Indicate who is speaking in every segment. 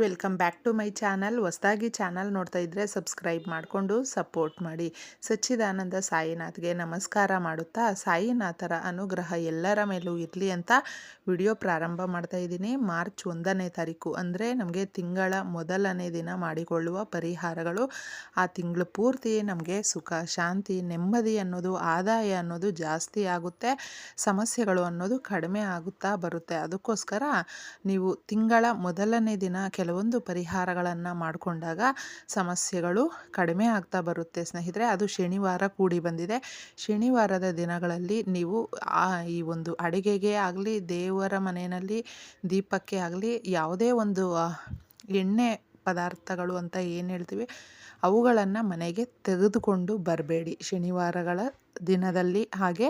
Speaker 1: Welcome back to my channel. ಹೊಸದಾಗಿ channel ನೋಡ್ತಾ ಇದ್ದರೆ ಸಬ್ಸ್ಕ್ರೈಬ್ ಮಾಡಿಕೊಂಡು ಸಪೋರ್ಟ್ ಮಾಡಿ. ಸಚ್ಚಿದಾನಂದ ಸಾಯಿನಾಥ್ಗೆ ನಮಸ್ಕಾರ ಮಾಡುತ್ತಾ, ಸಾಯಿನಾಥರ ಅನುಗ್ರಹ ಎಲ್ಲರ ಮೇಲೂ ಇರಲಿ ಅಂತ ವಿಡಿಯೋ ಪ್ರಾರಂಭ ಮಾಡ್ತಾ ಇದ್ದೀನಿ. ಮಾರ್ಚ್ ಒಂದನೇ ತಾರೀಕು ಅಂದರೆ ನಮಗೆ ತಿಂಗಳ ಮೊದಲನೇ ದಿನ ಮಾಡಿಕೊಳ್ಳುವ ಪರಿಹಾರಗಳು. ಆ ತಿಂಗಳು ಪೂರ್ತಿ ನಮಗೆ ಸುಖ, ಶಾಂತಿ, ನೆಮ್ಮದಿ ಅನ್ನೋದು, ಆದಾಯ ಅನ್ನೋದು ಜಾಸ್ತಿ ಆಗುತ್ತೆ. ಸಮಸ್ಯೆಗಳು ಅನ್ನೋದು ಕಡಿಮೆ ಆಗುತ್ತಾ ಬರುತ್ತೆ. ಅದಕ್ಕೋಸ್ಕರ ನೀವು ತಿಂಗಳ ಮೊದಲನೇ ದಿನ ಕೆಲವೊಂದು ಪರಿಹಾರಗಳನ್ನು ಮಾಡಿಕೊಂಡಾಗ ಸಮಸ್ಯೆಗಳು ಕಡಿಮೆ ಆಗ್ತಾ ಬರುತ್ತೆ. ಸ್ನೇಹಿತರೆ, ಅದು ಶನಿವಾರ ಕೂಡಿ ಬಂದಿದೆ. ಶನಿವಾರದ ದಿನಗಳಲ್ಲಿ ನೀವು ಆ ಈ ಒಂದು ಅಡುಗೆಗೆ ಆಗಲಿ, ದೇವರ ಮನೆಯಲ್ಲಿ ದೀಪಕ್ಕೆ ಆಗಲಿ, ಯಾವುದೇ ಒಂದು ಎಣ್ಣೆ ಪದಾರ್ಥಗಳು ಅಂತ ಏನು ಹೇಳ್ತೀವಿ, ಅವುಗಳನ್ನು ಮನೆಗೆ ತೆಗೆದುಕೊಂಡು ಬರಬೇಡಿ. ಶನಿವಾರಗಳ ದಿನದಲ್ಲಿ ಹಾಗೆ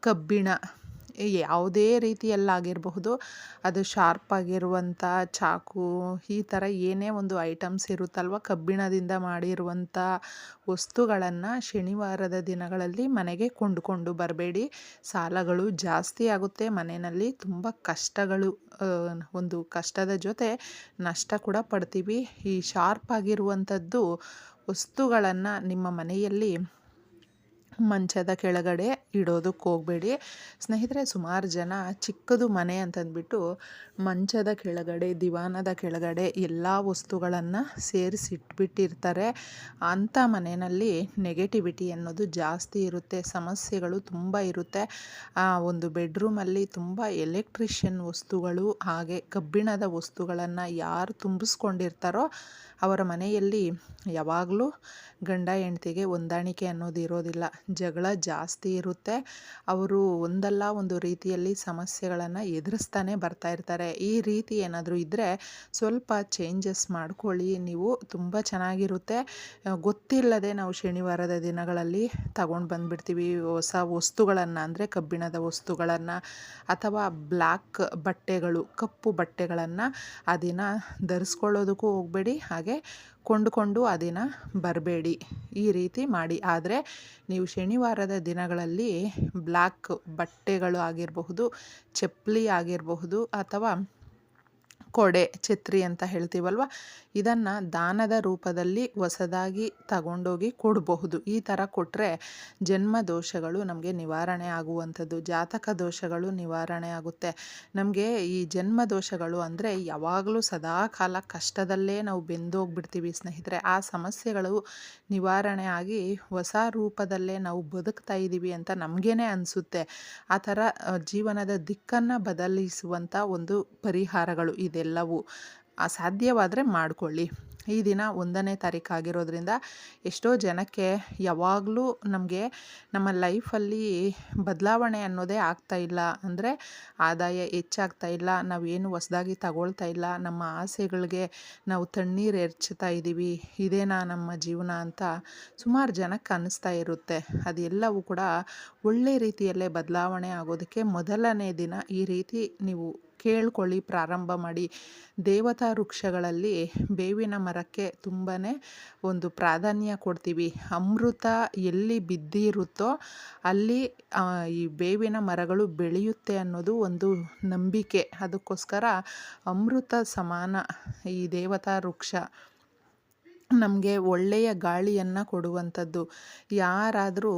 Speaker 1: ಕಬ್ಬಿಣ ಯಾವುದೇ ರೀತಿಯಲ್ಲಾಗಿರಬಹುದು. ಅದು ಶಾರ್ಪ್ ಆಗಿರುವಂಥ ಚಾಕು, ಈ ಥರ ಏನೇ ಒಂದು ಐಟಮ್ಸ್ ಇರುತ್ತಲ್ವ, ಕಬ್ಬಿಣದಿಂದ ಮಾಡಿರುವಂಥ ವಸ್ತುಗಳನ್ನು ಶನಿವಾರದ ದಿನಗಳಲ್ಲಿ ಮನೆಗೆ ಕೊಂಡುಕೊಂಡು ಬರಬೇಡಿ. ಸಾಲಗಳು ಜಾಸ್ತಿ ಆಗುತ್ತೆ, ಮನೆಯಲ್ಲಿ ತುಂಬ ಕಷ್ಟಗಳು ಒಂದು ಕಷ್ಟದ ಜೊತೆ ನಷ್ಟ ಕೂಡ ಪಡ್ತೀವಿ. ಈ ಶಾರ್ಪ್ ಆಗಿರುವಂಥದ್ದು ವಸ್ತುಗಳನ್ನು ನಿಮ್ಮ ಮನೆಯಲ್ಲಿ ಮಂಚದ ಕೆಳಗಡೆ ಇಡೋದಕ್ಕೆ ಹೋಗಬೇಡಿ. ಸ್ನೇಹಿತರೆ, ಸುಮಾರು ಜನ ಚಿಕ್ಕದು ಮನೆ ಅಂತಂದ್ಬಿಟ್ಟು ಮಂಚದ ಕೆಳಗಡೆ, ದಿವಾನದ ಕೆಳಗಡೆ ಎಲ್ಲ ವಸ್ತುಗಳನ್ನು ಸೇರಿಸಿಟ್ಬಿಟ್ಟಿರ್ತಾರೆ. ಅಂಥ ಮನೆಯಲ್ಲಿ ನೆಗೆಟಿವಿಟಿ ಅನ್ನೋದು ಜಾಸ್ತಿ ಇರುತ್ತೆ, ಸಮಸ್ಯೆಗಳು ತುಂಬ ಇರುತ್ತೆ. ಆ ಒಂದು ಬೆಡ್ರೂಮಲ್ಲಿ ತುಂಬ ಎಲೆಕ್ಟ್ರಿಷಿಯನ್ ವಸ್ತುಗಳು, ಹಾಗೆ ಕಬ್ಬಿಣದ ವಸ್ತುಗಳನ್ನು ಯಾರು ತುಂಬಿಸ್ಕೊಂಡಿರ್ತಾರೋ ಅವರ ಮನೆಯಲ್ಲಿ ಯಾವಾಗಲೂ ಗಂಡ ಹೆಂಡ್ತಿಗೆ ಹೊಂದಾಣಿಕೆ ಅನ್ನೋದು ಇರೋದಿಲ್ಲ. ಜಗಳ ಜಾಸ್ತಿ ಇರುತ್ತೆ. ಅವರು ಒಂದಲ್ಲ ಒಂದು ರೀತಿಯಲ್ಲಿ ಸಮಸ್ಯೆಗಳನ್ನು ಎದುರಿಸ್ತಾನೆ ಬರ್ತಾ ಇರ್ತಾರೆ. ಈ ರೀತಿ ಏನಾದರೂ ಇದ್ದರೆ ಸ್ವಲ್ಪ ಚೇಂಜಸ್ ಮಾಡ್ಕೊಳ್ಳಿ. ನೀವು ತುಂಬ ಚೆನ್ನಾಗಿರುತ್ತೆ. ಗೊತ್ತಿಲ್ಲದೆ ನಾವು ಶನಿವಾರದ ದಿನಗಳಲ್ಲಿ ತಗೊಂಡು ಬಂದುಬಿಡ್ತೀವಿ. ಹೊಸ ವಸ್ತುಗಳನ್ನು ಅಂದರೆ ಕಬ್ಬಿಣದ ವಸ್ತುಗಳನ್ನು ಅಥವಾ ಬ್ಲ್ಯಾಕ್ ಬಟ್ಟೆಗಳು, ಕಪ್ಪು ಬಟ್ಟೆಗಳನ್ನು ಆ ದಿನ ಧರಿಸ್ಕೊಳ್ಳೋದಕ್ಕೂ ಹೋಗಬೇಡಿ. ಹಾಗೆ ಕೊಂಡುಕೊಂಡು ಆ ದಿನ ಬರಬೇಡಿ. ಈ ರೀತಿ ಮಾಡಿ. ಆದರೆ ನೀವು ಶನಿವಾರದ ದಿನಗಳಲ್ಲಿ ಬ್ಲ್ಯಾಕ್ ಬಟ್ಟೆಗಳು ಆಗಿರಬಹುದು, ಚಪ್ಪಲಿ ಆಗಿರಬಹುದು ಅಥವಾ ಕೊಡೆ ಛತ್ರಿ ಅಂತ ಹೇಳ್ತೀವಲ್ವ? ಇದನ್ನು ದಾನದ ರೂಪದಲ್ಲಿ ಹೊಸದಾಗಿ ತಗೊಂಡೋಗಿ ಕೊಡಬಹುದು. ಈ ಥರ ಕೊಟ್ಟರೆ ಜನ್ಮ ದೋಷಗಳು ನಮಗೆ ನಿವಾರಣೆ ಆಗುವಂಥದ್ದು, ಜಾತಕ ದೋಷಗಳು ನಿವಾರಣೆ ಆಗುತ್ತೆ. ನಮಗೆ ಈ ಜನ್ಮ ದೋಷಗಳು ಅಂದರೆ ಯಾವಾಗಲೂ ಸದಾ ಕಾಲ ಕಷ್ಟದಲ್ಲೇ ನಾವು ಬೆಂದೋಗ್ಬಿಡ್ತೀವಿ ಸ್ನೇಹಿತರೆ. ಆ ಸಮಸ್ಯೆಗಳು ನಿವಾರಣೆ ಆಗಿ ಹೊಸ ರೂಪದಲ್ಲೇ ನಾವು ಬದುಕ್ತಾ ಇದ್ದೀವಿ ಅಂತ ನಮಗೇನೆ ಅನಿಸುತ್ತೆ. ಆ ಥರ ಜೀವನದ ದಿಕ್ಕನ್ನು ಬದಲಿಸುವಂಥ ಒಂದು ಪರಿಹಾರಗಳು ಇದೆಲ್ಲವೂ ಸಾಧ್ಯವಾದರೆ ಮಾಡಿಕೊಳ್ಳಿ. ಈ ದಿನ ಒಂದನೇ ತಾರೀಕು ಆಗಿರೋದ್ರಿಂದ ಎಷ್ಟೋ ಜನಕ್ಕೆ ಯಾವಾಗಲೂ ನಮಗೆ ನಮ್ಮ ಲೈಫಲ್ಲಿ ಬದಲಾವಣೆ ಅನ್ನೋದೇ ಆಗ್ತಾ ಇಲ್ಲ. ಅಂದರೆ ಆದಾಯ ಹೆಚ್ಚಾಗ್ತಾ ಇಲ್ಲ, ನಾವೇನು ಹೊಸದಾಗಿ ತಗೊಳ್ತಾ ಇಲ್ಲ, ನಮ್ಮ ಆಸೆಗಳಿಗೆ ನಾವು ತಣ್ಣೀರು ಎರಚ್ತಾ ಇದ್ದೀವಿ ಇದೇನಾ ನಮ್ಮ ಜೀವನ ಅಂತ ಸುಮಾರು ಜನಕ್ಕೆ ಅನ್ನಿಸ್ತಾ ಇರುತ್ತೆ. ಅದೆಲ್ಲವೂ ಕೂಡ ಒಳ್ಳೆ ರೀತಿಯಲ್ಲೇ ಬದಲಾವಣೆ ಆಗೋದಕ್ಕೆ ಮೊದಲನೇ ದಿನ ಈ ರೀತಿ ನೀವು ಕೇಳ್ಕೊಳ್ಳಿ, ಪ್ರಾರಂಭ ಮಾಡಿ. ದೇವತಾ ವೃಕ್ಷಗಳಲ್ಲಿ ಬೇವಿನ ಮರಕ್ಕೆ ತುಂಬಾ ಒಂದು ಪ್ರಾಧಾನ್ಯ ಕೊಡ್ತೀವಿ. ಅಮೃತ ಎಲ್ಲಿ ಬಿದ್ದಿರುತ್ತೋ ಅಲ್ಲಿ ಈ ಬೇವಿನ ಮರಗಳು ಬೆಳೆಯುತ್ತೆ ಅನ್ನೋದು ಒಂದು ನಂಬಿಕೆ. ಅದಕ್ಕೋಸ್ಕರ ಅಮೃತ ಸಮಾನ ಈ ದೇವತಾ ವೃಕ್ಷ ನಮಗೆ ಒಳ್ಳೆಯ ಗಾಳಿಯನ್ನು ಕೊಡುವಂಥದ್ದು. ಯಾರಾದರೂ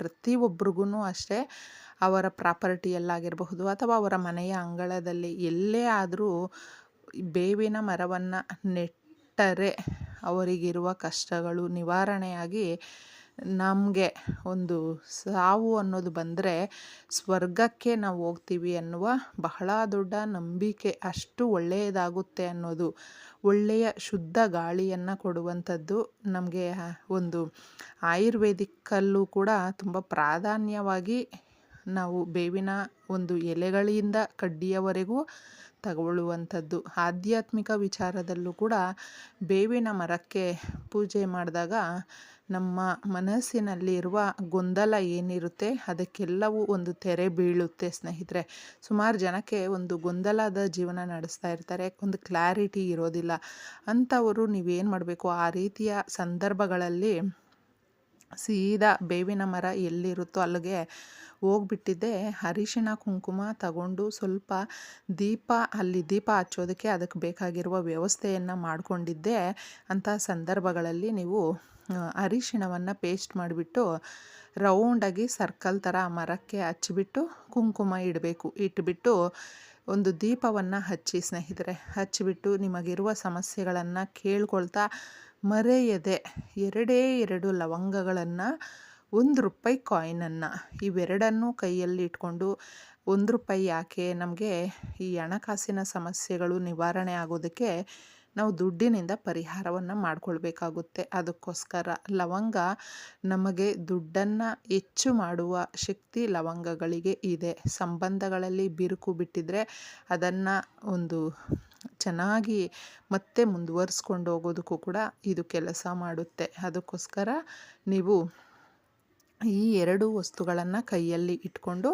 Speaker 1: ಪ್ರತಿಯೊಬ್ರಿಗೂ ಅಷ್ಟೇ ಅವರ ಪ್ರಾಪರ್ಟಿಯಲ್ಲಾಗಿರಬಹುದು ಅಥವಾ ಅವರ ಮನೆಯ ಅಂಗಳದಲ್ಲಿ ಎಲ್ಲೇ ಆದರೂ ಬೇವಿನ ಮರವನ್ನು ನೆಟ್ಟರೆ ಅವರಿಗಿರುವ ಕಷ್ಟಗಳು ನಿವಾರಣೆಯಾಗಿ ನಮಗೆ ಒಂದು ಸಾವು ಅನ್ನೋದು ಬಂದರೆ ಸ್ವರ್ಗಕ್ಕೆ ನಾವು ಹೋಗ್ತೀವಿ ಅನ್ನುವ ಬಹಳ ದೊಡ್ಡ ನಂಬಿಕೆ, ಅಷ್ಟು ಒಳ್ಳೆಯದಾಗುತ್ತೆ ಅನ್ನೋದು, ಒಳ್ಳೆಯ ಶುದ್ಧ ಗಾಳಿಯನ್ನು ಕೊಡುವಂಥದ್ದು ನಮಗೆ ಒಂದು ಆಯುರ್ವೇದಿಕ್ಕಲ್ಲೂ ಕೂಡ ತುಂಬ ಪ್ರಾಧಾನ್ಯವಾಗಿ ನಾವು ಬೇವಿನ ಒಂದು ಎಲೆಗಳಿಂದ ಕಡ್ಡಿಯವರೆಗೂ ತಗೊಳ್ಳುವಂಥದ್ದು. ಆಧ್ಯಾತ್ಮಿಕ ವಿಚಾರದಲ್ಲೂ ಕೂಡ ಬೇವಿನ ಮರಕ್ಕೆ ಪೂಜೆ ಮಾಡಿದಾಗ ನಮ್ಮ ಮನಸ್ಸಿನಲ್ಲಿರುವ ಗೊಂದಲ ಏನಿರುತ್ತೆ, ಅದಕ್ಕೆಲ್ಲವೂ ಒಂದು ತೆರೆ ಬೀಳುತ್ತೆ ಸ್ನೇಹಿತರೆ. ಸುಮಾರು ಜನಕ್ಕೆ ಒಂದು ಗೊಂದಲದ ಜೀವನ ನಡೆಸ್ತಾ ಇರ್ತಾರೆ, ಒಂದು ಕ್ಲಾರಿಟಿ ಇರೋದಿಲ್ಲ. ಅಂಥವರು ನೀವೇನು ಮಾಡಬೇಕು? ಆ ರೀತಿಯ ಸಂದರ್ಭಗಳಲ್ಲಿ ಸೀದಾ ಬೇವಿನ ಮರ ಎಲ್ಲಿರುತ್ತೋ ಅಲ್ಲಿಗೆ ಹೋಗ್ಬಿಟ್ಟಿದ್ದೆ. ಅರಿಶಿಣ ಕುಂಕುಮ ತಗೊಂಡು ಸ್ವಲ್ಪ ದೀಪ, ಅಲ್ಲಿ ದೀಪ ಹಚ್ಚೋದಕ್ಕೆ ಅದಕ್ಕೆ ಬೇಕಾಗಿರುವ ವ್ಯವಸ್ಥೆಯನ್ನು ಮಾಡಿಕೊಂಡಿದ್ದೆ. ಅಂಥ ಸಂದರ್ಭಗಳಲ್ಲಿ ನೀವು ಅರಿಶಿಣವನ್ನು ಪೇಸ್ಟ್ ಮಾಡಿಬಿಟ್ಟು ರೌಂಡಾಗಿ ಸರ್ಕಲ್ ಥರ ಮರಕ್ಕೆ ಹಚ್ಚಿಬಿಟ್ಟು ಕುಂಕುಮ ಇಡಬೇಕು. ಇಟ್ಬಿಟ್ಟು ಒಂದು ದೀಪವನ್ನು ಹಚ್ಚಿ ಸ್ನೇಹಿತರೆ, ಹಚ್ಚಿಬಿಟ್ಟು ನಿಮಗಿರುವ ಸಮಸ್ಯೆಗಳನ್ನು ಕೇಳ್ಕೊಳ್ತಾ ಮರೆಯದೆ ಎರಡೇ ಎರಡು ಲವಂಗಗಳನ್ನು, ಒಂದು ರೂಪಾಯಿ ಕಾಯಿನನ್ನು ಇವೆರಡನ್ನೂ ಕೈಯಲ್ಲಿ ಇಟ್ಕೊಂಡು ಒಂದು ರೂಪಾಯಿ ಯಾಕೆ ನಮಗೆ ಈ ಹಣಕಾಸಿನ ಸಮಸ್ಯೆಗಳು ನಿವಾರಣೆ ಆಗೋದಕ್ಕೆ ನಾವು ದುಡ್ಡಿನಿಂದ ಪರಿಹಾರವನ್ನು ಮಾಡಿಕೊಳ್ಬೇಕಾಗುತ್ತೆ. ಅದಕ್ಕೋಸ್ಕರ ಲವಂಗ ನಮಗೆ ದುಡ್ಡನ್ನು ಹೆಚ್ಚು ಮಾಡುವ ಶಕ್ತಿ ಲವಂಗಗಳಿಗೆ ಇದೆ. ಸಂಬಂಧಗಳಲ್ಲಿ ಬಿರುಕು ಬಿಟ್ಟಿದ್ರೆ ಅದನ್ನು ಒಂದು ಚೆನ್ನಾಗಿ ಮತ್ತೆ ಮುಂದುವರಿಸ್ಕೊಂಡು ಹೋಗೋದಕ್ಕೂ ಕೂಡ ಇದು ಕೆಲಸ ಮಾಡುತ್ತೆ. ಅದಕ್ಕೋಸ್ಕರ ನೀವು ಈ ಎರಡು ವಸ್ತುಗಳನ್ನು ಕೈಯಲ್ಲಿ ಇಟ್ಕೊಂಡು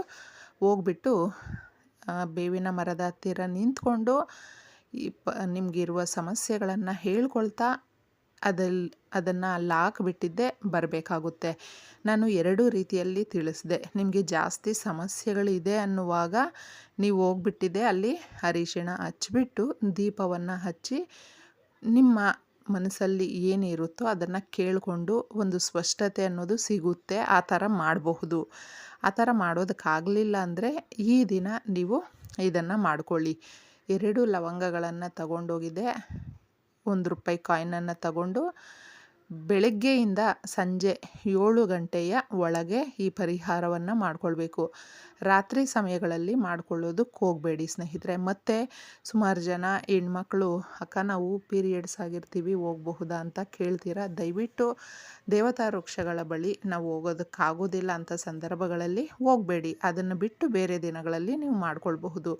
Speaker 1: ಹೋಗ್ಬಿಟ್ಟು ಬೇವಿನ ಮರದ ಹತ್ತಿರ ನಿಂತ್ಕೊಂಡು ಈ ಪ, ನಿಮಗಿರುವ ಸಮಸ್ಯೆಗಳನ್ನು ಹೇಳ್ಕೊಳ್ತಾ ಅದಲ್ಲಿ ಅದನ್ನು ಅಲ್ಲಿ ಹಾಕ್ಬಿಟ್ಟಿದ್ದೆ ಬರಬೇಕಾಗುತ್ತೆ. ನಾನು ಎರಡು ರೀತಿಯಲ್ಲಿ ತಿಳಿಸಿದೆ. ನಿಮಗೆ ಜಾಸ್ತಿ ಸಮಸ್ಯೆಗಳಿದೆ ಅನ್ನುವಾಗ ನೀವು ಹೋಗ್ಬಿಟ್ಟಿದ್ದೆ. ಅಲ್ಲಿ ಅರಿಶಿಣ ಹಚ್ಚಿಬಿಟ್ಟು ದೀಪವನ್ನು ಹಚ್ಚಿ ನಿಮ್ಮ ಮನಸ್ಸಲ್ಲಿ ಏನಿರುತ್ತೋ ಅದನ್ನು ಕೇಳಿಕೊಂಡು ಒಂದು ಸ್ಪಷ್ಟತೆ ಅನ್ನೋದು ಸಿಗುತ್ತೆ. ಆ ಥರ ಮಾಡಬಹುದು. ಆ ಥರ ಮಾಡೋದಕ್ಕಾಗಲಿಲ್ಲ ಅಂದರೆ ಈ ದಿನ ನೀವು ಇದನ್ನು ಮಾಡ್ಕೊಳ್ಳಿ. ಎರಡು ಲವಂಗಗಳನ್ನು ತಗೊಂಡೋಗಿದ್ದೆ. ಒಂದು ರೂಪಾಯಿ ಕಾಯಿನನ್ನು ತಗೊಂಡು ಬೆಳಗ್ಗೆಯಿಂದ ಸಂಜೆ ಏಳು ಗಂಟೆಯ ಒಳಗೆ ಈ ಪರಿಹಾರವನ್ನು ಮಾಡಿಕೊಳ್ಬೇಕು. ರಾತ್ರಿ ಸಮಯಗಳಲ್ಲಿ ಮಾಡ್ಕೊಳ್ಳೋದಕ್ಕೆ ಹೋಗಬೇಡಿ ಸ್ನೇಹಿತರೆ. ಮತ್ತು ಸುಮಾರು ಜನ ಹೆಣ್ಮಕ್ಳು, ಅಕ್ಕ ನಾವು ಪೀರಿಯಡ್ಸ್ ಆಗಿರ್ತೀವಿ, ಹೋಗಬಹುದಾ ಅಂತ ಕೇಳ್ತೀರಾ? ದಯವಿಟ್ಟು ದೇವತಾ ವೃಕ್ಷಗಳ ಬಳಿ ನಾವು ಹೋಗೋದಕ್ಕಾಗೋದಿಲ್ಲ ಅಂಥ ಸಂದರ್ಭಗಳಲ್ಲಿ ಹೋಗಬೇಡಿ. ಅದನ್ನು ಬಿಟ್ಟು ಬೇರೆ ದಿನಗಳಲ್ಲಿ ನೀವು ಮಾಡ್ಕೊಳ್ಬಹುದು.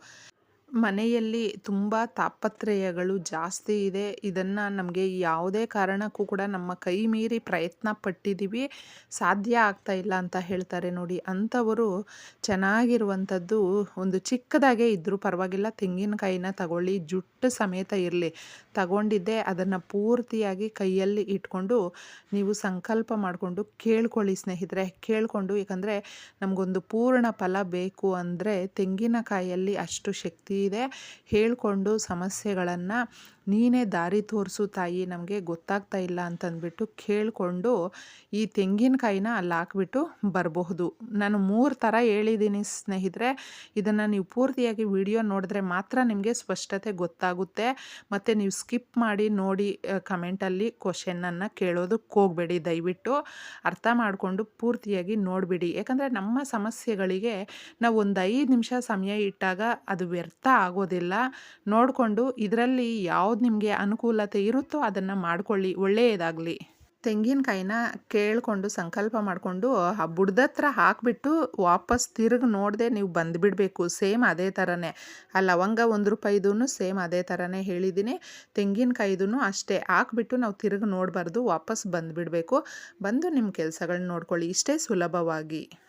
Speaker 1: ಮನೆಯಲ್ಲಿ ತುಂಬ ತಾಪತ್ರಯಗಳು ಜಾಸ್ತಿ ಇದೆ. ಇದನ್ನು ನಮಗೆ ಯಾವುದೇ ಕಾರಣಕ್ಕೂ ಕೂಡ ನಮ್ಮ ಕೈ ಮೀರಿ ಪ್ರಯತ್ನ ಪಟ್ಟಿದ್ದೀವಿ ಸಾಧ್ಯ ಆಗ್ತಾ ಇಲ್ಲ ಅಂತ ಹೇಳ್ತಾರೆ ನೋಡಿ. ಅಂಥವರು ಚೆನ್ನಾಗಿರುವಂಥದ್ದು ಒಂದು ಚಿಕ್ಕದಾಗೆ ಇದ್ದರೂ ಪರವಾಗಿಲ್ಲ. ತೆಂಗಿನಕಾಯಿನ ತಗೊಳ್ಳಿ, ಜುಟ್ಟು ಸಮೇತ ಇರಲಿ. ತಗೊಂಡಿದ್ದೆ, ಅದನ್ನು ಪೂರ್ತಿಯಾಗಿ ಕೈಯಲ್ಲಿ ಇಟ್ಕೊಂಡು ನೀವು ಸಂಕಲ್ಪ ಮಾಡಿಕೊಂಡು ಕೇಳ್ಕೊಳ್ಳಿ ಸ್ನೇಹಿತರೆ. ಕೇಳಿಕೊಂಡು ಯಾಕಂದರೆ ನಮಗೊಂದು ಪೂರ್ಣ ಫಲ ಬೇಕು ಅಂದರೆ ತೆಂಗಿನಕಾಯಲ್ಲಿ ಅಷ್ಟು ಶಕ್ತಿ ಇದೆ. ಹೇಳಿಕೊಂಡು ಸಮಸ್ಯೆಗಳನ್ನು ನೀನೇ ದಾರಿ ತೋರಿಸು ತಾಯಿ, ನಮಗೆ ಗೊತ್ತಾಗ್ತಾ ಇಲ್ಲ ಅಂತಂದ್ಬಿಟ್ಟು ಕೇಳಿಕೊಂಡು ಈ ತೆಂಗಿನಕಾಯಿನ ಅಲ್ಲಿ ಹಾಕ್ಬಿಟ್ಟು ಬರಬಹುದು. ನಾನು ಮೂರು ಥರ ಹೇಳಿದ್ದೀನಿ ಸ್ನೇಹಿತರೆ. ಇದನ್ನು ನೀವು ಪೂರ್ತಿಯಾಗಿ ವಿಡಿಯೋ ನೋಡಿದ್ರೆ ಮಾತ್ರ ನಿಮಗೆ ಸ್ಪಷ್ಟತೆ ಗೊತ್ತಾಗುತ್ತೆ. ಮತ್ತು ನೀವು ಸ್ಕಿಪ್ ಮಾಡಿ ನೋಡಿ ಕಮೆಂಟಲ್ಲಿ ಕ್ವಶನನ್ನು ಕೇಳೋದಕ್ಕೆ ಹೋಗಬೇಡಿ ದಯವಿಟ್ಟು. ಅರ್ಥ ಮಾಡಿಕೊಂಡು ಪೂರ್ತಿಯಾಗಿ ನೋಡಿಬಿಡಿ. ಯಾಕಂದರೆ ನಮ್ಮ ಸಮಸ್ಯೆಗಳಿಗೆ ನಾವು ಒಂದು ಐದು ನಿಮಿಷ ಸಮಯ ಇಟ್ಟಾಗ ಅದು ವ್ಯರ್ಥ ಆಗೋದಿಲ್ಲ. ನೋಡಿಕೊಂಡು ಇದರಲ್ಲಿ ಯಾವ್ದು ಯಾವ್ದು ನಿಮಗೆ ಅನುಕೂಲತೆ ಇರುತ್ತೋ ಅದನ್ನು ಮಾಡ್ಕೊಳ್ಳಿ, ಒಳ್ಳೆಯದಾಗಲಿ. ತೆಂಗಿನಕಾಯಿನ ಕೇಳಿಕೊಂಡು ಸಂಕಲ್ಪ ಮಾಡಿಕೊಂಡು ಆ ಬುಡ್ದತ್ರ ಹಾಕಿಬಿಟ್ಟು ವಾಪಸ್ ತಿರುಗಿ ನೋಡದೆ ನೀವು ಬಂದುಬಿಡಬೇಕು. ಸೇಮ್ ಅದೇ ಥರನೇ ಆ ಲವಂಗ ಒಂದು ರೂಪಾಯಿದೂ ಸೇಮ್ ಅದೇ ಥರನೇ ಹೇಳಿದ್ದೀನಿ ತೆಂಗಿನಕಾಯಿದೂ ಅಷ್ಟೇ. ಹಾಕ್ಬಿಟ್ಟು ನಾವು ತಿರುಗಿ ನೋಡಬಾರ್ದು, ವಾಪಸ್ ಬಂದುಬಿಡಬೇಕು. ಬಂದು ನಿಮ್ಮ ಕೆಲಸಗಳನ್ನ ನೋಡ್ಕೊಳ್ಳಿ. ಇಷ್ಟೇ ಸುಲಭವಾಗಿ.